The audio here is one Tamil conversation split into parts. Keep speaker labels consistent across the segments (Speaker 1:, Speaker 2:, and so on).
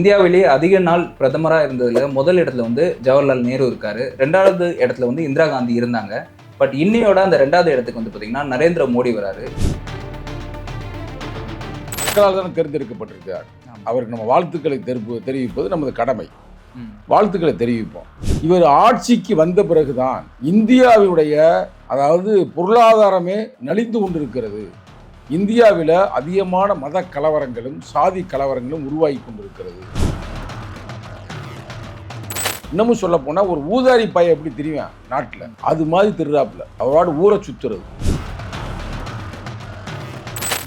Speaker 1: இந்தியாவிலேயே அதிக நாள் பிரதமராக இருந்ததுல முதல் இடத்துல வந்து ஜவஹர்லால் நேரு இருக்காரு. ரெண்டாவது இடத்துல வந்து இந்திரா காந்தி இருந்தாங்க. பட் இன்னையோட அந்த ரெண்டாவது இடத்துக்கு வந்து பார்த்தீங்கன்னா நரேந்திர மோடி வராரு.
Speaker 2: மக்களால் தானே தேர்ந்தெடுக்கப்பட்டிருக்கிறார்
Speaker 1: ஆமா.
Speaker 2: அவருக்கு நம்ம வாழ்த்துக்களை தெரிப்பு தெரிவிப்பது நமது கடமை. வாழ்த்துக்களை தெரிவிப்போம். இவர் ஆட்சிக்கு வந்த பிறகுதான் இந்தியாவினுடைய அதாவது பொருளாதாரமே நலிந்து கொண்டிருக்கிறது. இந்தியாவில் அதிகமான மத கலவரங்களும் சாதி கலவரங்களும் உருவாகி கொண்டிருக்கிறது. இன்னமும் சொல்ல போனால் ஒரு ஊதாரி பையன் எப்படி தெரியும் நாட்டில்? அது மாதிரி திருறாப்புல அவரோட ஊரை சுற்றுறது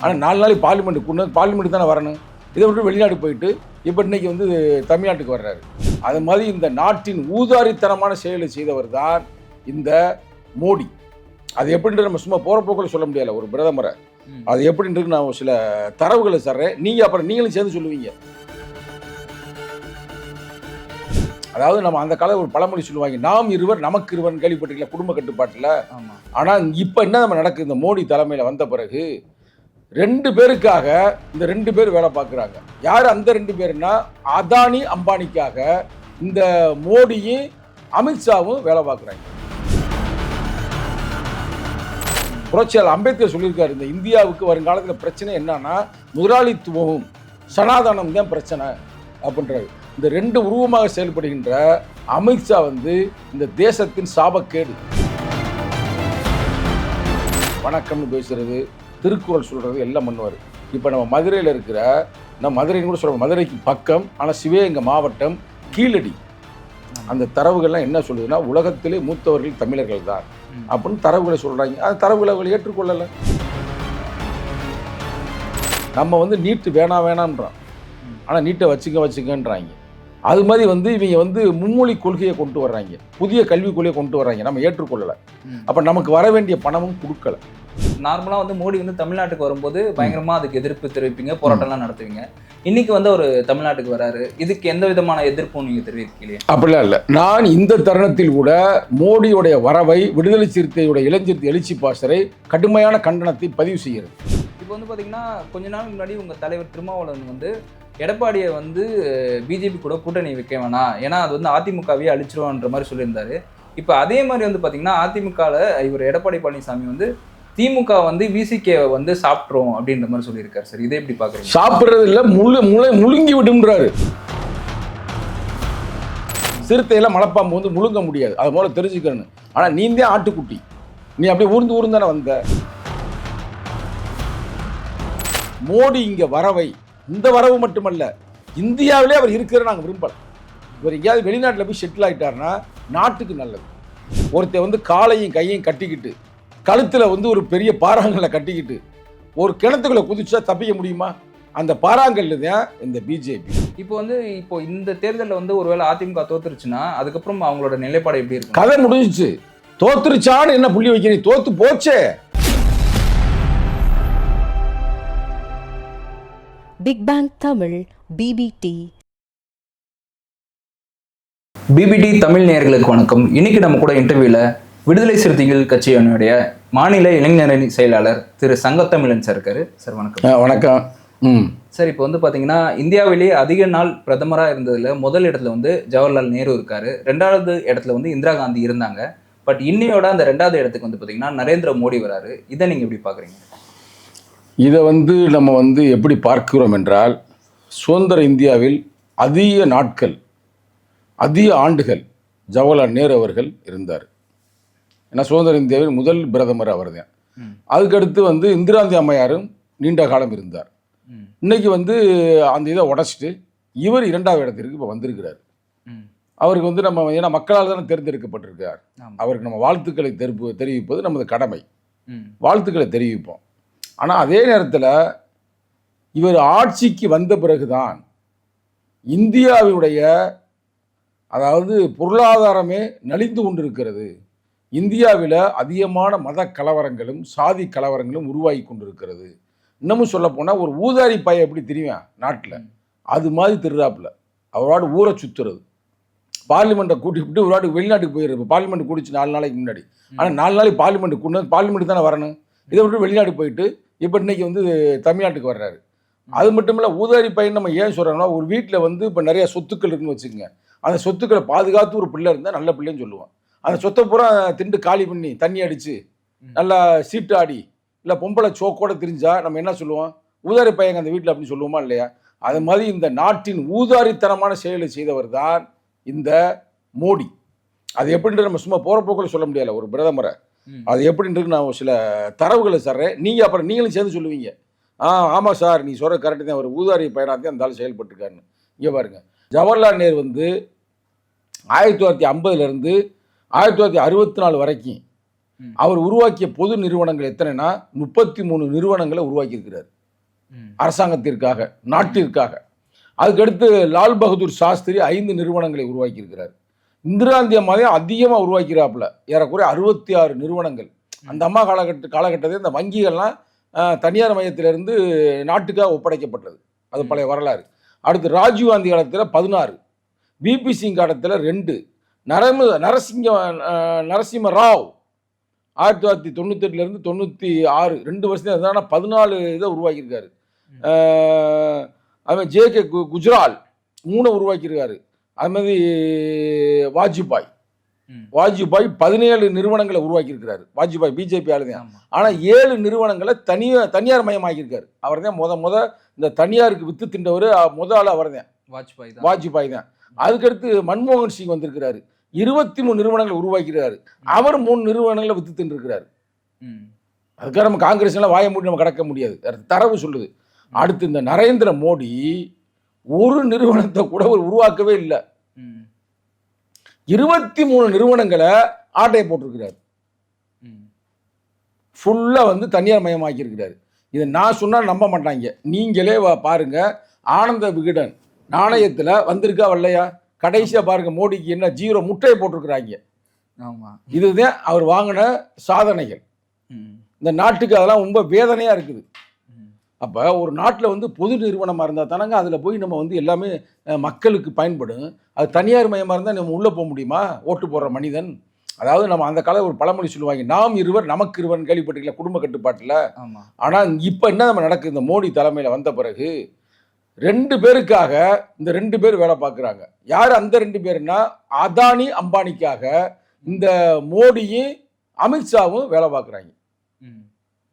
Speaker 2: ஆனால் நாலு நாளைக்கு பார்லிமெண்ட் கொண்டு பார்லிமெண்ட் தானே வரணும்? இதை விட்டு வெளிநாடு போயிட்டு இப்போ இன்னைக்கு வந்து தமிழ்நாட்டுக்கு வர்றாரு. அது மாதிரி இந்த நாட்டின் ஊதாரித்தனமான செயலை செய்தவர் தான் இந்த மோடி. அது எப்படின்ற நம்ம சும்மா போகிற போக்கில் சொல்ல முடியலை. ஒரு பிரதமரை. அது எப்படின்றது நான் சில தரவுகளை தர்றேன். நீங்கள் அப்புறம் நீங்களும் சேர்ந்து சொல்லுவீங்க. அதாவது நம்ம அந்த காலம் ஒரு பழமொழி சொல்லுவாங்க. நாம் இருவர் நமக்கு இருவர் கேள்விப்பட்டிருக்கல குடும்ப கட்டுப்பாட்டில்? ஆனால் இப்போ என்ன நம்ம நடக்குது? இந்த மோடி தலைமையில் வந்த பிறகு ரெண்டு பேருக்காக இந்த ரெண்டு பேர் வேலை பார்க்குறாங்க. யார் அந்த ரெண்டு பேருன்னா அதானி அம்பானிக்காக இந்த மோடியும் அமித்ஷாவும் வேலை பார்க்குறாங்க. புரட்சியாளர் அம்பேத்கர் சொல்லியிருக்காரு இந்த இந்தியாவுக்கு வருங்காலத்தில் பிரச்சனை என்னன்னா முதலாளித்துவம் சனாதனம் தான் பிரச்சனை அப்படின்றாரு. இந்த ரெண்டு உருவமாக செயல்படுகின்ற அமித்ஷா வந்து இந்த தேசத்தின் சாபக்கேடு. வணக்கம்னு பேசுறது திருக்குறள் சொல்றது எல்லாம் பண்ணுவார். இப்போ நம்ம மதுரையில் இருக்கிற நம்ம மதுரைன்னு கூட சொல்கிறோம் மதுரைக்கு பக்கம் ஆனால் சிவகங்கை மாவட்டம் கீழடி. அந்த தரவுகள்லாம் என்ன சொல்லுதுன்னா உலகத்திலே மூத்தவர்கள் தமிழர்கள் தான். அப்படின்னு தரவுகளை சொல்கிறாங்க அந்த தரவுகளை அவர்கள் ஏற்றுக்கொள்ளலை. நம்ம வந்து நீட்டு வேணாம் வேணான்றோம் ஆனால் நீட்டை வச்சுக்க வச்சுக்கன்றாங்க. அது மாதிரி வந்து இவங்க வந்து மும்மொழி கொள்கையை கொண்டு வர்றாங்க. புதிய கல்விக் கொள்கையை கொண்டு வர்றாங்க. நம்ம ஏற்றுக்கொள்ளலை. அப்போ நமக்கு வர வேண்டிய பணமும் கொடுக்கல.
Speaker 1: நார்மலா வந்து மோடி வந்து தமிழ்நாட்டுக்கு வரும்போது பயங்கரமா அதுக்கு எதிர்ப்பு தெரிவிப்பீங்க போராட்டம்லாம் நடத்துவீங்க. இன்னைக்கு வந்து ஒரு தமிழ்நாட்டுக்கு வராரு. இதுக்கு எந்த விதமான எதிர்ப்பும் நீங்க தெரிவிக்கலையே.
Speaker 2: அப்படிலாம் இல்லை. நான் இந்த தருணத்தில் கூட மோடியுடைய வரவை விடுதலை சிறுத்தையுடைய இளைஞர் எழுச்சி பாசறை கடுமையான கண்டனத்தை பதிவு செய்கிறது.
Speaker 1: இப்போ வந்து பாத்தீங்கன்னா கொஞ்ச நாள் முன்னாடி உங்க தலைவர் திருமாவளவன் வந்து எடப்பாடியை வந்து பிஜேபி கூட கூட்டணி வைக்க வேணாம். ஏன்னா அது வந்து அதிமுகவே அழிச்சிருவான்ற மாதிரி சொல்லியிருந்தாரு. இப்போ அதே மாதிரி வந்து பாத்தீங்கன்னா அதிமுகவில் இவர் எடப்பாடி பழனிசாமி வந்து திமுக வந்து விசிகேவை வந்து சாப்பிட்றோம் அப்படின்ற மாதிரி சொல்லியிருக்காரு சார். இதை எப்படி பாக்குறீங்க?
Speaker 2: சாப்பிட்றது இல்லை முழு முளை முழுங்கி விடும்ன்றாரு. சிறுத்தையில் மலைப்பாம்பு வந்து முழுங்க முடியாது. அது போல தெரிஞ்சுக்கணும். ஆனால் நீ தான் ஆட்டுக்குட்டி. நீ அப்படியே ஊர்ந்து ஊர்ந்து தானே வந்த. மோடி இங்க வரவை. இந்த வரவு மட்டுமல்ல இந்தியாவிலே அவர் இருக்கிற நாங்கள் விரும்பல. இவர் எங்கேயாவது வெளிநாட்டில் போய் செட்டில் ஆயிட்டாருன்னா நாட்டுக்கு நல்லது. ஒருத்தன் வந்து காலையும் கையையும் கட்டிக்கிட்டு கழுத்தில் வந்து ஒரு பெரிய பாறாங்கல்ல கட்டிக்கிட்டு ஒரு கிணத்துக்குள்ள குதிச்சா தப்பிக்க முடியுமா? அந்த பாறாங்கல்லு தான் இந்த பிஜேபி
Speaker 1: இப்போ வந்து இப்போ இந்த தேர்தலில் வந்து ஒருவேளை அதிமுக தோத்துருச்சுன்னா அதுக்கப்புறம் அவங்களோட நிலைப்பாடு எப்படி இருக்கும்?
Speaker 2: கதை முடிஞ்சுச்சு. தோத்துருச்சான்னு என்ன புள்ளி வைக்கிறீங்க தோத்து போச்சே.
Speaker 3: Big bang Tamil BBT
Speaker 1: BBT Tamil நேயர்களுக்கு வணக்கம். இன்னைக்கு நம்ம கூட இன்டர்வியூல விடுதலை சிறுத்தைகள் கட்சியினுடைய மாநில இளைஞரணி செயலாளர் திரு சங்கத்தமிழன் சார் இருக்காரு. சார் வணக்கம்.
Speaker 2: வணக்கம். ம்.
Speaker 1: சார் இப்போ வந்து பாத்தீங்கன்னா இந்தியாவிலேயே அதிக நாள் பிரதமராக இருந்ததுல முதல் இடத்துல வந்து ஜவஹர்லால் நேரு இருக்காரு. ரெண்டாவது இடத்துல வந்து இந்திரா காந்தி இருந்தாங்க. பட் இன்னையோட அந்த ரெண்டாவது இடத்துக்கு வந்து பாத்தீங்கன்னா நரேந்திர மோடி வராரு. இதை நீங்க எப்படி பாக்குறீங்க?
Speaker 2: இதை வந்து நம்ம வந்து எப்படி பார்க்கிறோம் என்றால் சுதந்திர இந்தியாவில் அதிக நாட்கள் அதிக ஆண்டுகள் ஜவஹர்லால் நேரு அவர்கள் இருந்தார். ஏன்னா சுதந்திர இந்தியாவில் முதல் பிரதமர் அவர் தான். அதுக்கடுத்து வந்து இந்திராந்தி அம்மையாரும் நீண்ட காலம் இருந்தார். இன்னைக்கு வந்து அந்த இதை உடைச்சிட்டு இவர் இரண்டாவது இடத்திற்கு இப்போ வந்திருக்கிறார். அவருக்கு வந்து நம்ம ஏன்னா மக்களால் தானே தேர்ந்தெடுக்கப்பட்டிருக்கார். அவருக்கு நம்ம வாழ்த்துக்களை தெரிப்பு தெரிவிப்பது நமது கடமை. வாழ்த்துக்களை தெரிவிப்போம். ஆனால் அதே நேரத்தில் இவர் ஆட்சிக்கு வந்த பிறகுதான் இந்தியாவினுடைய அதாவது பொருளாதாரமே நலிந்து கொண்டிருக்கிறது. இந்தியாவில் அதிகமான மத கலவரங்களும் சாதி கலவரங்களும் உருவாகி கொண்டிருக்கிறது. இன்னமும் சொல்ல போனால் ஒரு ஊதாரி பையன் எப்படி தெரியும் நாட்டில்? அது மாதிரி திருறாப்புல. அவரோட ஊரை சுத்துறது. பார்லிமெண்ட்டை கூட்டிட்டு ஒரு வாட்டி வெளிநாட்டுக்கு போயிடுறது. பார்லிமெண்ட் கூடிச்சு நாலு நாளைக்கு முன்னாடி. ஆனால் நாலு நாளைக்கு பார்லிமெண்ட் கொண்டு பார்லிமெண்ட் தானே வரணும்? இதை விட்டு வெளிநாடு போயிட்டு இப்போ இன்னைக்கு வந்து தமிழ்நாட்டுக்கு வர்றாரு. அது மட்டும் இல்லை ஊதாரி பையன் நம்ம ஏன் சொல்கிறோம்னா ஒரு வீட்டில் வந்து இப்போ நிறைய சொத்துக்கள் இருக்குன்னு வச்சுக்கோங்க. அந்த சொத்துக்களை பாதுகாத்து ஒரு பிள்ளை இருந்தால் நல்ல பிள்ளைன்னு சொல்லுவோம் அந்த சொத்தை பூரா திண்டு காலி பண்ணி தண்ணி அடித்து. நல்லா சீட்டாடி இல்லை பொம்பளை சோக்கோட தெரிஞ்சா நம்ம என்ன சொல்லுவோம்? ஊதாரி பையங்க அந்த வீட்டில் அப்படின்னு சொல்லுவோமா இல்லையா? அது மாதிரி இந்த நாட்டின் ஊதாரித்தனமான செயலை செய்தவர் தான் இந்த மோடி. அது எப்படின்றது நம்ம சும்மா போகிற போக்கில் சொல்ல முடியல ஒரு பிரதமரை. அது எப்படின்றது நான் சில தரவுகளை தர்றேன் நீங்கள் அப்புறம் நீங்களும் சேர்ந்து சொல்லுவீங்க. ஆ ஆமாம் சார் நீ சொல்கிற கரெக்டு தான். ஒரு ஊதாரி பயனாக அந்த ஆள் செயல்பட்டுருக்காருன்னு. இங்கே பாருங்க. ஜவஹர்லால் நேரு வந்து ஆயிரத்தி தொள்ளாயிரத்தி ஐம்பதுலேருந்து ஆயிரத்தி தொள்ளாயிரத்தி அறுபத்தி நாலு வரைக்கும். அவர் உருவாக்கிய பொது நிறுவனங்கள் எத்தனைனா முப்பத்தி மூணு நிறுவனங்களை உருவாக்கியிருக்கிறார். அரசாங்கத்திற்காக நாட்டிற்காக. அதுக்கடுத்து லால் பகதூர் சாஸ்திரி ஐந்து நிறுவனங்களை உருவாக்கியிருக்கிறார். இந்திரா காந்தி அம்மாவே அதிகமாக உருவாக்கிறாப்புல. ஏறக்குறைய அறுபத்தி ஆறு நிறுவனங்கள். அந்த அம்மா காலகட்ட காலகட்டத்தில் இந்த வங்கிகள்லாம் தனியார் மையத்திலிருந்து நாட்டுக்காக ஒப்படைக்கப்பட்டது. அது பழைய வரலாறு. அடுத்து ராஜீவ் காந்தி காலத்தில் பதினாறு. பிபி சிங் காலத்தில் ரெண்டு. நரம நரசிங்க நரசிம்ம ராவ் ஆயிரத்தி தொள்ளாயிரத்தி தொண்ணூத்தெட்டுலேருந்து தொண்ணூற்றி ஆறு ரெண்டு வருஷம் இருந்தால் பதினாலு இதை உருவாக்கியிருக்காரு. அவன் ஜே கே குஜ்ரால் மூணு உருவாக்கியிருக்காரு. அது மாதிரி வாஜ்பாய். வாஜ்பாய் பதினேழு நிறுவனங்களை உருவாக்கியிருக்கிறாரு. வாஜ்பாய் பிஜேபி ஆளுதான். ஆனால் ஏழு நிறுவனங்களை தனியார் தனியார் மயமாக்கியிருக்காரு. அவர் தான் முத முத இந்த தனியாருக்கு வித்து தின்றவர் முத ஆள் அவர் தான்
Speaker 1: வாஜ்பாய் தான்.
Speaker 2: வாஜ்பாய் தான். அதுக்கடுத்து மன்மோகன் சிங் வந்திருக்கிறாரு. இருபத்தி மூணு நிறுவனங்களை உருவாக்கிறாரு. அவர் மூணு நிறுவனங்களை வித்து தின்றுருக்கிறாரு.
Speaker 1: ம்.
Speaker 2: அதுக்காக நம்ம காங்கிரஸ்லாம் வாய மூடி நம்ம கடக்க முடியாது. தரவு சொல்லுது. அடுத்து இந்த நரேந்திர மோடி ஒரு நிறுவனத்தை கூட அவர் உருவாக்கவே இல்லை.
Speaker 1: ம்.
Speaker 2: இருபத்தி மூணு நிறுவனங்களை ஆட்டையை போட்டிருக்கிறார். ஃபுல்லாக வந்து தனியார் மயமாக்கியிருக்கிறாரு. இதை நான் சொன்னால் நம்ப மாட்டாங்க. நீங்களே பாருங்க. ஆனந்த விகடன் நாணயத்தில் வந்திருக்கா வரலையா கடைசியாக பாருங்க மோடிக்கு என்ன ஜீரோ முட்டையை போட்டிருக்கிறாங்க.
Speaker 1: ஆமா.
Speaker 2: இதுதான் அவர் வாங்கின சாதனைகள். இந்த நாட்டுக்கு அதெல்லாம் ரொம்ப வேதனையாக இருக்குது. அப்போ ஒரு நாட்டில் வந்து பொது நிறுவனமாக இருந்தால் தானங்க அதில் போய் நம்ம வந்து எல்லாமே மக்களுக்கு பயன்படும். அது தனியார் மயமாக இருந்தால் நம்ம உள்ளே போக முடியுமா? ஓட்டு போடுற மனிதன். அதாவது நம்ம அந்த காலம் ஒரு பழமொழி சொல்லுவாங்க நாம் இருவர் நமக்கு இருவர் கேள்விப்பட்டிருக்கல குடும்ப கட்டுப்பாட்டில்? ஆனால் இப்போ என்ன நம்ம நடக்குது? இந்த மோடி தலைமையில் வந்த பிறகு ரெண்டு பேருக்காக இந்த ரெண்டு பேர் வேலை பார்க்குறாங்க. யார் அந்த ரெண்டு பேருன்னா அதானி அம்பானிக்காக இந்த மோடியும் அமித்ஷாவும் வேலை பார்க்குறாங்க.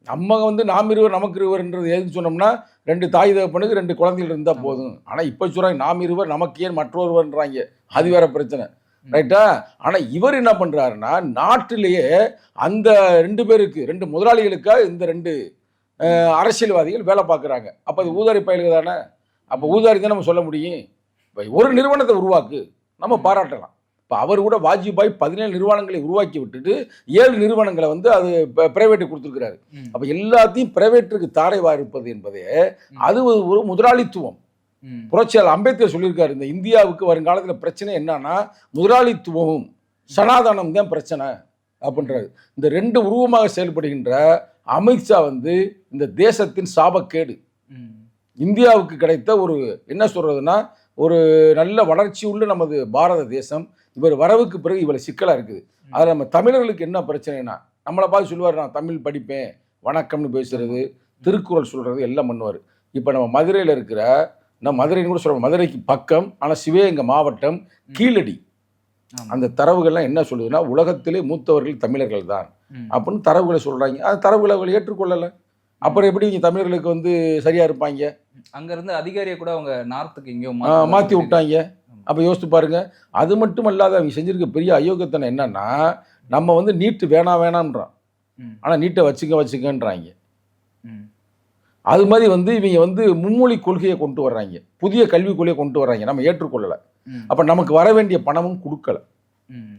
Speaker 2: நம்ம வந்து நாம் இருவர் நமக்கு இருவர்ன்றது எதுக்கு சொன்னோம்னா ரெண்டு தாய் தகப்பனுக்கு ரெண்டு குழந்தைகள் இருந்தால் போதும். ஆனால் இப்போ சொல்கிறாங்க நாம் இருவர் நமக்கு ஏன் மற்றொருவர்ன்றாங்க. அது வேற பிரச்சனை. ரைட்டா ஆனால் இவர் என்ன பண்ணுறாருன்னா நாட்டிலேயே அந்த ரெண்டு பேருக்கு ரெண்டு முதலாளிகளுக்காக இந்த ரெண்டு அரசியல்வாதிகள் வேலை பார்க்குறாங்க. அப்போ அது ஊதாரி பயல்கள் தானே? அப்போ ஊதாரி தான் நம்ம சொல்ல முடியும்? இப்போ ஒரு நிறுவனத்தை உருவாக்கு நம்ம பாராட்டலாம். இப்போ அவர் கூட வாஜ்பாய் பதினேழு நிறுவனங்களை உருவாக்கி விட்டுட்டு ஏழு நிறுவனங்களை வந்து அது பிரைவேட்டுக்கு கொடுத்துருக்கிறாரு. அப்போ எல்லாத்தையும் பிரைவேட்டுக்கு தாரை வார்ப்பது என்பதே அது ஒரு- முதலாளித்துவம். புரட்சியாளர் அம்பேத்கர் சொல்லியிருக்காரு இந்த இந்தியாவுக்கு வருங்காலத்தில் பிரச்சனை என்னன்னா முதலாளித்துவமும் சனாதனம் தான் பிரச்சனை அப்படின்றாரு. இந்த ரெண்டு உருவமாக செயல்படுகின்ற அமித்ஷா வந்து இந்த தேசத்தின் சாபக்கேடு. இந்தியாவுக்கு கிடைத்த ஒரு என்ன சொல்றதுன்னா ஒரு நல்ல வளர்ச்சி உள்ள நமது பாரத தேசம். இவர் வரவுக்கு பிறகு இவ்வளவு சிக்கலா இருக்குது. அதில் நம்ம தமிழர்களுக்கு என்ன பிரச்சனைனா நம்மளை பார்த்து சொல்லுவார் நான் தமிழ் படிப்பேன் வணக்கம்னு பேசுறது திருக்குறள் சொல்றது எல்லாம் பண்ணுவார். இப்போ நம்ம மதுரையில் இருக்கிற நம்ம மதுரைன்னு கூட சொல்கிறோம் மதுரைக்கு பக்கம் ஆனால் சிவகங்கை மாவட்டம் கீழடி. அந்த தரவுகள்லாம் என்ன சொல்லுதுன்னா உலகத்திலே மூத்தவர்கள் தமிழர்கள் தான். அப்படின்னு தரவுகளை சொல்கிறாங்க அந்த தரவுகளை அவங்க ஏற்றுக்கொள்ளலை. அப்புறம் எப்படி இங்கே தமிழர்களுக்கு வந்து சரியாக இருப்பாங்க
Speaker 1: அங்க இருந்து அதிகாரியை கூட அவங்க நார்த்துக்கு எங்கேயோ
Speaker 2: மாத்தி விட்டாங்க. அப்போ யோசித்து பாருங்க அது மட்டும் அல்லாத அவங்க செஞ்சிருக்க பெரிய அயோக்கியத்தனம் என்னன்னா நம்ம வந்து நீட்டு வேணாம் வேணாம்ன்றோம்
Speaker 1: ம்.
Speaker 2: ஆனால் நீட்டை வச்சுக்க வச்சுக்கன்றாங்க. அது மாதிரி வந்து இவங்க வந்து மும்மொழி கொள்கையை கொண்டு வர்றாங்க புதிய கல்விக் கொள்கையை கொண்டு வர்றாங்க நம்ம ஏற்றுக்கொள்ளலை. அப்போ நமக்கு வர வேண்டிய பணமும் கொடுக்கல.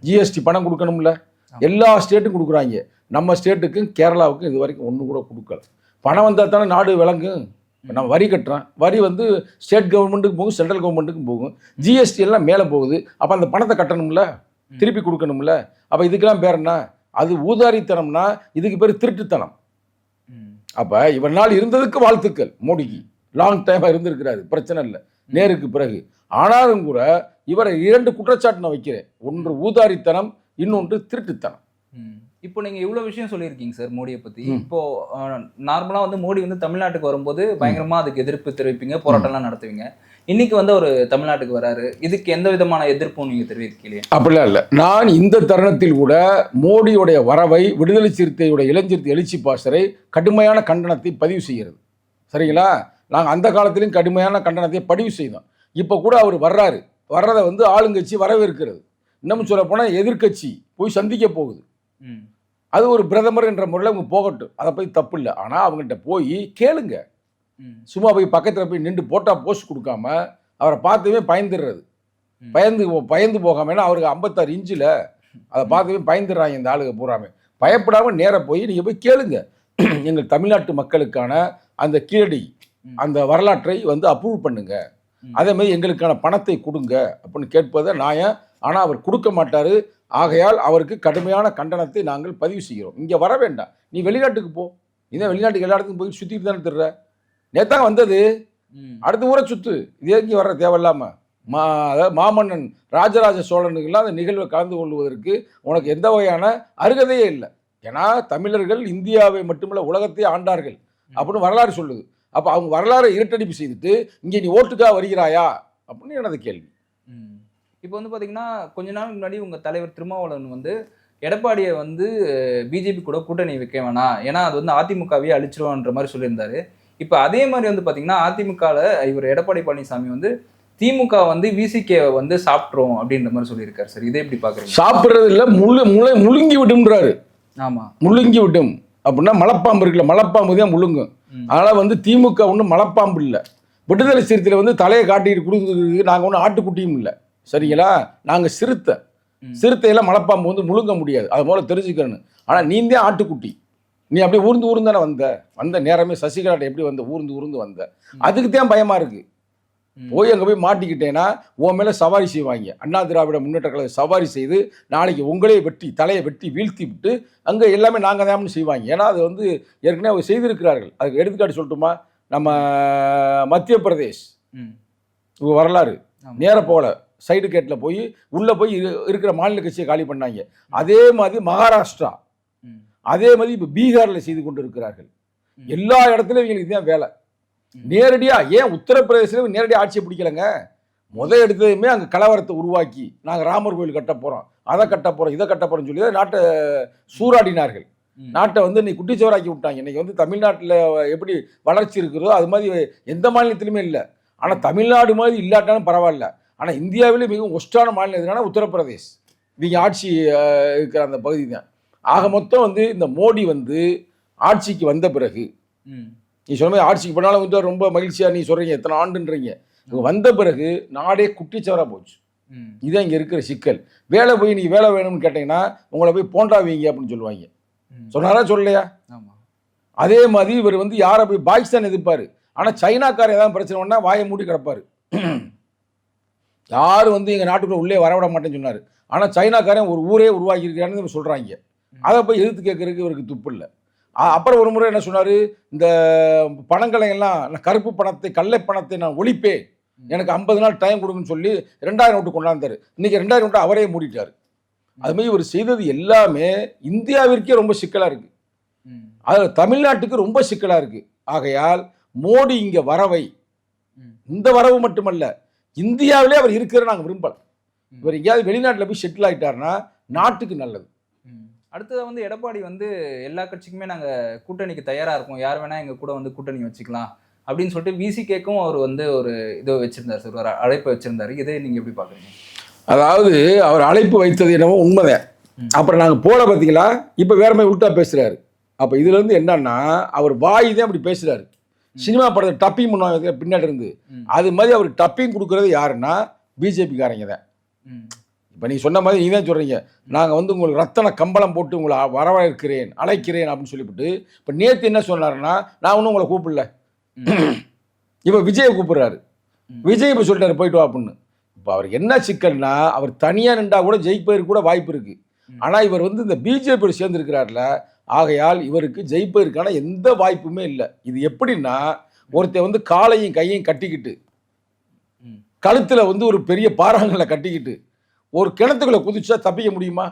Speaker 2: ஜிஎஸ்டி பணம் கொடுக்கணும்ல. எல்லா ஸ்டேட்டும் கொடுக்குறாங்க நம்ம ஸ்டேட்டுக்கும் கேரளாவுக்கும் இது வரைக்கும் ஒன்று கூட கொடுக்கல பணம் வந்தால் தானே நாடு விளங்கும். நம்ம வரி கட்டுறோம். வரி வந்து ஸ்டேட் கவர்மெண்ட்டுக்கு போகும் சென்ட்ரல் கவர்மெண்ட்டுக்கும் போகும். ஜிஎஸ்டி எல்லாம் மேலே போகுது. அப்போ அந்த பணத்தை கட்டணும்ல? திருப்பி கொடுக்கணும்ல? அப்போ இதுக்கெல்லாம் பேர் என்ன? அது ஊதாரித்தனம்னா இதுக்கு பேர் திருட்டுத்தனம். அப்போ இவர் நாள் இருந்ததுக்கு வாழ்த்துக்கள் மோடிக்கு லாங் டைமாக இருந்திருக்கிறாரு. பிரச்சனை இல்லை. நேருக்கு பிறகு. ஆனாலும் கூட இவரை இரண்டு குற்றச்சாட்டு நான் வைக்கிறேன். ஒன்று ஊதாரித்தனம் இன்னொன்று திருட்டுத்தனம்.
Speaker 1: இப்போ நீங்க இவ்வளவு விஷயம் சொல்லியிருக்கீங்க சார் மோடியை பத்தி.
Speaker 2: ம்.
Speaker 1: இப்போ நார்மலா வந்து மோடி வந்து தமிழ்நாட்டுக்கு வரும்போது பயங்கரமா அதுக்கு எதிர்ப்பு தெரிவிப்பீங்க போராட்டம்லாம் நடத்துவீங்க. இன்னைக்கு வந்து அவர் தமிழ்நாட்டுக்கு வராரு. இதுக்கு எந்த விதமான எதிர்ப்பும் நீங்க தெரிவிக்கலையே?
Speaker 2: அப்படிலாம் இல்லை. நான் இந்த தருணத்தில் கூட மோடியுடைய வரவை விடுதலை சிறுத்தையுடைய இளஞ்சிறுத்தை எழுச்சி பாசறை கடுமையான கண்டனத்தை பதிவு செய்கிறது. சரிங்களா? நாங்கள் அந்த காலத்திலும் கடுமையான கண்டனத்தை பதிவு செய்தோம். இப்போ கூட அவர் வர்றாரு. வர்றதை வந்து ஆளுங்கட்சி வரவேற்கிறது. இன்னமும் சொல்ல போனால் எதிர்க்கட்சி போய் சந்திக்க போகுது. அது ஒரு பிரதமர் என்ற முறையில் அவங்க போகட்டும். அதை போய் தப்பு இல்லை ஆனால் அவங்கள்ட்ட போய் கேளுங்க. சும்மா போய் பக்கத்தில் போய் நின்று போட்டா போஸ்ட் கொடுக்காம அவரை பார்த்தவே பயந்துடுறது. பயந்து பயந்து போகாம ஏன்னா அவருக்கு ஐம்பத்தாறு இன்ச்சில் அதை பார்த்தவே பயந்துடுறாங்க இந்த ஆளுங்க பூராமே. பயப்படாமல் நேராக போய் நீங்கள் போய் கேளுங்க. எங்கள் தமிழ்நாட்டு மக்களுக்கான அந்த கீழடி. அந்த வரலாற்றை வந்து அப்ரூவ் பண்ணுங்க.
Speaker 1: ம்.
Speaker 2: அதே மாதிரி எங்களுக்கான பணத்தை கொடுங்க. அப்படின்னு கேட்பதை நியாயம் ஆனால் அவர் கொடுக்க மாட்டார். ஆகையால் அவருக்கு கடுமையான கண்டனத்தை நாங்கள் பதிவு செய்கிறோம். இங்கே வர வேண்டாம். நீ வெளிநாட்டுக்கு போ. தான் வெளிநாட்டுக்கு எல்லா இடத்துக்கும் போய் சுற்றிட்டு தானே திடுற நேத்தான் வந்தது. அடுத்த ஊரை சுத்து. இது எங்கேயும் வர தேவையில்லாம. மா அதாவது மாமன்னன் ராஜராஜ சோழனுக்கெல்லாம் அந்த நிகழ்வை கலந்து கொள்வதற்கு உனக்கு எந்த வகையான அருகதையே இல்லை. ஏன்னா தமிழர்கள் இந்தியாவை மட்டுமல்ல உலகத்தையே ஆண்டார்கள். அப்படின்னு வரலாறு சொல்லுது. அப்போ அவங்க வரலாறை இருட்டடிப்பு செய்துட்டு இங்கே நீ ஓட்டுக்காக வருகிறாயா? அப்படின்னு எனது கேள்வி.
Speaker 1: இப்போ வந்து பாத்தீங்கன்னா கொஞ்ச நாள் முன்னாடி உங்க தலைவர் திருமாவளவன் வந்து எடப்பாடியை வந்து பிஜேபி கூட கூட்டணி வைக்க வேணாம். ஏன்னா அது வந்து அதிமுகவையே அழிச்சிருவான்ற மாதிரி சொல்லியிருந்தாரு. இப்போ அதே மாதிரி வந்து பாத்தீங்கன்னா அதிமுகவில் இவர் எடப்பாடி பழனிசாமி வந்து திமுக வந்து விசிகே வந்து சாப்பிட்றோம் அப்படின்ற மாதிரி சொல்லியிருக்காரு சார். இதை எப்படி பாக்குறீங்க?
Speaker 2: சாப்பிட்றது இல்லை முழு முளை முழுங்கி விடும்ன்றாரு.
Speaker 1: ஆமா.
Speaker 2: முழுங்கி விடும். அப்படின்னா மலைப்பாம்பு இருக்குல்ல மலைப்பாம்பு தான் முழுங்கும். அதனால் வந்து திமுக ஒன்றும் மலைப்பாம்பு இல்லை. விடுதலை சிறுத்தையில் வந்து தலையை காட்டிட்டு கொடுக்குறதுக்கு நாங்கள் ஒன்றும் ஆட்டுக்குட்டியும் இல்லை. சரிங்களா? நாங்கள் சிறுத்தை. சிறுத்தையில் மலைப்பாம்பு வந்து முழுங்க முடியாது. அது போல தெரிஞ்சுக்கணும் ஆனால் நீ தான் ஆட்டுக்குட்டி. நீ அப்படியே ஊர்ந்து ஊர்ந்து தானே வந்த? வந்த நேரமே சசிகலாட்ட எப்படி வந்த ஊர்ந்து ஊர்ந்து வந்த. அதுக்கு தான் பயமாக இருக்குது. போய் அங்கே போய் மாட்டிக்கிட்டேன்னா உன் மேலே சவாரி செய்வாங்க. அண்ணா திராவிட முன்னேற்ற கழக சவாரி செய்து நாளைக்கு உங்களே வெட்டி தலையை வெட்டி வீழ்த்தி விட்டு அங்கே எல்லாமே நாங்கள் தான் செய்வாங்க. ஏன்னா அது வந்து ஏற்கனவே அவங்க செய்திருக்கிறார்கள். அதுக்கு எடுத்துக்காட்டு சொல்லட்டுமா? நம்ம மத்திய பிரதேஷ். வரலாறு. நேர போல. சைடு கேட்டில் போய் உள்ளே போய் இரு- இருக்கிற மாநில கட்சியை காலி பண்ணாங்க. அதே மாதிரி மகாராஷ்டிரா. அதே மாதிரி இப்போ பீகாரில் செய்து கொண்டு இருக்கிறார்கள். எல்லா இடத்துலையும் இவங்களுக்கு தான் வேலை. நேரடியாக ஏன் உத்தரப்பிரதேசத்தில் நேரடியாக ஆட்சியை பிடிக்கலங்க? முத எடுத்ததுமே அங்கே கலவரத்தை உருவாக்கி நாங்கள் ராமர் கோயில் கட்ட போகிறோம் அதை கட்ட போகிறோம் இதை கட்ட போகிறோம்னு சொல்லி தான் நாட்டை சூறாடினார்கள். நாட்டை வந்து இன்னைக்கு குட்டிச்சவராக்கி விட்டாங்க. இன்னைக்கு வந்து தமிழ்நாட்டில் எப்படி வளர்ச்சி இருக்கிறதோ அது மாதிரி எந்த மாநிலத்திலுமே இல்லை. ஆனால் தமிழ்நாடு மாதிரி இல்லாட்டாலும் பரவாயில்ல. ஆனால் இந்தியாவிலே மிகவும் ஒஸ்டான மாநிலம் எதுனா உத்தரப்பிரதேஷ். இவங்க ஆட்சி இருக்கிற அந்த பகுதி தான் ஆக மொத்தம் வந்து இந்த மோடி வந்து ஆட்சிக்கு வந்த பிறகு. நீ சொன்ன மாதிரி ஆட்சிக்கு போனாலும் வந்து ரொம்ப மகிழ்ச்சியாக நீ சொல்கிறீங்க எத்தனை ஆண்டுன்றீங்க. வந்த பிறகு நாடே குட்டிச்சவராக போச்சு. இதுதான் இங்கே இருக்கிற சிக்கல். வேலை போய் நீங்கள் வேலை வேணும்னு கேட்டிங்கன்னா உங்களை போய் போண்டா வைங்க அப்படின்னு சொல்லுவாங்க. சொன்னாரா சொல்லலையா? அதே மாதிரி இவர் வந்து யாரை போய் பாகிஸ்தான் எதிர்ப்பார். ஆனால் சைனாக்கார ஏதாவது பிரச்சனை பண்ணால் வாயை மூடி கிடப்பார். யாரும் வந்து எங்கள் நாட்டுக்குள்ள உள்ளே வரவிட மாட்டேன்னு சொன்னார். ஆனால் சைனாக்காரன் ஒரு ஊரே உருவாக்கியிருக்கான்னு சொல்கிறாங்க அதை போய் எதிர்த்து கேட்கறதுக்கு இவருக்கு துப்பு இல்லை. அப்புறம் ஒரு முறை என்ன சொன்னார்? இந்த பணங்களை எல்லாம் நான் கருப்பு பணத்தை கல்லை பணத்தை நான் ஒழிப்பேன். எனக்கு ஐம்பது நாள் டைம் கொடுங்கன்னு சொல்லி ரெண்டாயிரம் நோட்டு கொண்டாந்தாரு. இன்னைக்கு ரெண்டாயிரம் நோட்டு அவரே மூடிட்டார். அது மாதிரி இவர் செய்தது எல்லாமே இந்தியாவிற்கே ரொம்ப சிக்கலாக இருக்குது
Speaker 1: ம்.
Speaker 2: அது தமிழ்நாட்டுக்கு ரொம்ப சிக்கலாக இருக்குது ஆகையால் மோடி இங்கே வரவை. இந்த வரவு மட்டுமல்ல இந்தியாவிலே அவர் இருக்கிற நாங்கள் விரும்பல. இவர் எங்கேயாவது வெளிநாட்டில் போய் செட்டில் ஆகிட்டாருன்னா நாட்டுக்கு நல்லது.
Speaker 1: அடுத்தது வந்து எடப்பாடி வந்து எல்லா கட்சிக்குமே நாங்க கூட்டணிக்கு தயாரா இருக்கோம். யார் வேணா எங்க கூட வந்து கூட்டணி வச்சுக்கலாம் அப்படின்னு சொல்லிட்டு விசிகேக்கும் அவர் வந்து ஒரு இது வச்சிருந்தார் சார் ஒரு அழைப்பு வச்சிருந்தாரு. இதை நீங்க எப்படி பாக்குறீங்க
Speaker 2: அதாவது அவர் அழைப்பு வைத்தது என்னவோ உண்மைதான். அப்புறம் நாங்கள் போல பார்த்தீங்களா இப்போ வேற மாதிரி உல்ட்டா பேசுகிறாரு அப்போ இதுலேருந்து என்னன்னா அவர் வாய் தான் அப்படி பேசுகிறாரு சினிமா படத்தை டப்பிங் பண்ணுவாங்க பின்னாடி இருந்து. அது மாதிரி அவர் டப்பிங் கொடுக்குறது யாருன்னா பிஜேபிக்காரங்க தான். இப்போ நீங்கள் சொன்ன மாதிரி நீ தான் சொல்கிறீங்க நாங்கள் வந்து உங்களுக்கு ரத்தன கம்பளம் போட்டு உங்களை வரவேற்கிறேன் அழைக்கிறேன் அப்படின்னு சொல்லிவிட்டு இப்போ நேற்று என்ன சொன்னாருன்னா நான் ஒன்றும் உங்களை கூப்பிடல. இப்போ விஜயை கூப்பிடுறாரு. விஜய் இப்போ சொல்லிட்டாரு போயிட்டு வா அப்படின்னு இப்போ அவருக்கு என்ன சிக்கல்னா அவர் தனியாக நின்றா கூட ஜெயிப்பதற்கு கூட வாய்ப்பு இருக்கு
Speaker 1: ம்.
Speaker 2: ஆனால் இவர் வந்து இந்த பிஜேபியோட சேர்ந்துருக்கிறார்ல ஆகையால் இவருக்கு ஜெயிப்பதற்கான எந்த வாய்ப்புமே இல்லை. இது எப்படின்னா ஒருத்தன் வந்து காலையும் கையையும் கட்டிக்கிட்டு. கழுத்தில் வந்து ஒரு பெரிய பாறாங்கல்ல கட்டிக்கிட்டு ஒரு கிணத்துக்குள்ள குதிச்சா தப்பிக்க முடியுமா.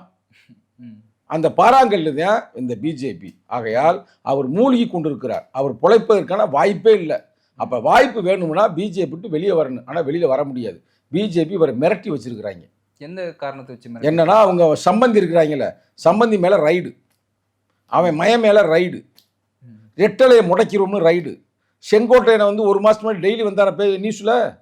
Speaker 2: அந்த பாறாங்கல்லு தான் இந்த பிஜேபி ஆகையால் அவர் மூழ்கி கொண்டிருக்கிறார். அவர் பிழைப்பதற்கான வாய்ப்பே இல்லை. அப்போ வாய்ப்பு வேணும்னா பிஜேபி விட்டு வெளியே வரணும். ஆனால் வெளியில் வர முடியாது. பிஜேபி இவரை மிரட்டி வச்சிருக்கிறாங்க.
Speaker 1: எந்த காரணத்தை வச்சு?
Speaker 2: என்னன்னா அவங்க சம்பந்தி இருக்கிறாங்கல்ல. சம்பந்தி மேலே ரைடு. அவன் மய மேலே ரைடு. ரெட்டலையை முடக்கிறோம்னு ரைடு செங்கோட்டையனை வந்து ஒரு மாதம் முன்னாடி டெய்லி வந்தார பே நியூஸில்.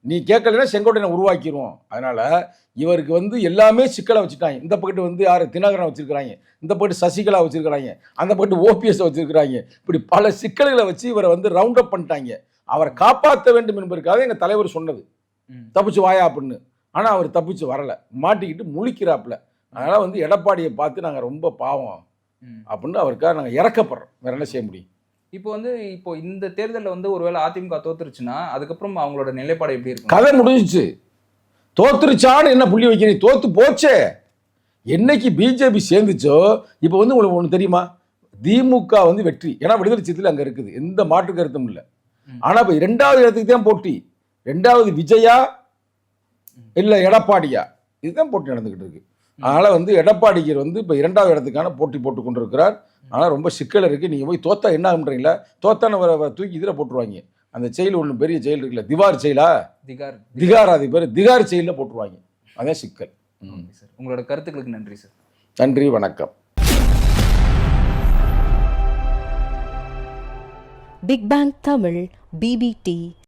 Speaker 2: நீ கேட்கலைன்னா செங்கோட்டையனை உருவாக்கிடுவோம் அதனால் இவருக்கு வந்து எல்லாமே சிக்கலை வச்சுட்டாங்க. இந்த பக்கத்து வந்து யார்? தினகரனை வச்சுருக்கிறாங்க. இந்த பக்கத்து சசிகலா வச்சுருக்கிறாங்க. அந்த பக்கத்து ஓபிஎஸ் வச்சுருக்கிறாங்க. இப்படி பல சிக்கல்களை வச்சு இவரை வந்து ரவுண்ட் அப் பண்ணிட்டாங்க. அவரை காப்பாற்ற வேண்டும் என்பதற்காக எங்கள் தலைவர் சொன்னது. தப்பிச்சு வாயா அப்படின்னு. ஆனால் அவர் தப்பிச்சு வரல. மாட்டிக்கிட்டு முழிக்கிறாப்புல. அதனால் வந்து எடப்பாடியை பார்த்து நாங்கள் ரொம்ப பாவம். அப்படின்னு அவருக்காக நாங்கள் இறக்கப்படுறோம். வேற என்ன செய்ய முடியும்?
Speaker 1: இப்போ வந்து இப்போ இந்த தேர்தலில் வந்து ஒருவேளை அதிமுக தோத்துருச்சுன்னா அதுக்கப்புறம் அவங்களோட நிலைப்பாடு எப்படி இருக்கும்?
Speaker 2: கதை முடிஞ்சிச்சு. தோத்துருச்சான்னு என்ன புள்ளி வைக்கிறீங்க? தோத்து போச்சே. என்னைக்கு பிஜேபி சேர்ந்துச்சோ இப்போ வந்து உங்களுக்கு ஒன்று தெரியுமா? திமுக வந்து வெற்றி. ஏன்னா விடுதலை சித்தில் அங்கே இருக்குது. எந்த மாற்று கருத்தும் இல்லை. ஆனால் இப்போ ரெண்டாவது இடத்துக்கு தான் போட்டி. ரெண்டாவது விஜயா இல்லை எடப்பாடியா. இதுதான் போட்டி நடந்துக்கிட்டு இருக்கு. அதனால் வந்து எடப்பாடிக்கு வந்து இப்போ இரண்டாவது இடத்துக்கான போட்டி போட்டு கொண்டிருக்கிறார் ஆனால் ரொம்ப சிக்கல் இருக்குது நீங்கள் போய் தோத்தா என்ன ஆகுன்றீங்களா தோத்தான வர தூக்கி இதில் போட்டுருவாங்க. அந்த செயல் ஒன்று பெரிய செயல் இருக்குல்ல திவார் செயலா?
Speaker 1: திகார்.
Speaker 2: திகார் அது பேர் திகார் செயலில் போட்டுருவாங்க. அதான் சிக்கல்.
Speaker 1: சார். உங்களோட கருத்துக்களுக்கு நன்றி சார்.
Speaker 2: நன்றி வணக்கம்.
Speaker 3: Big bang Tamil PPT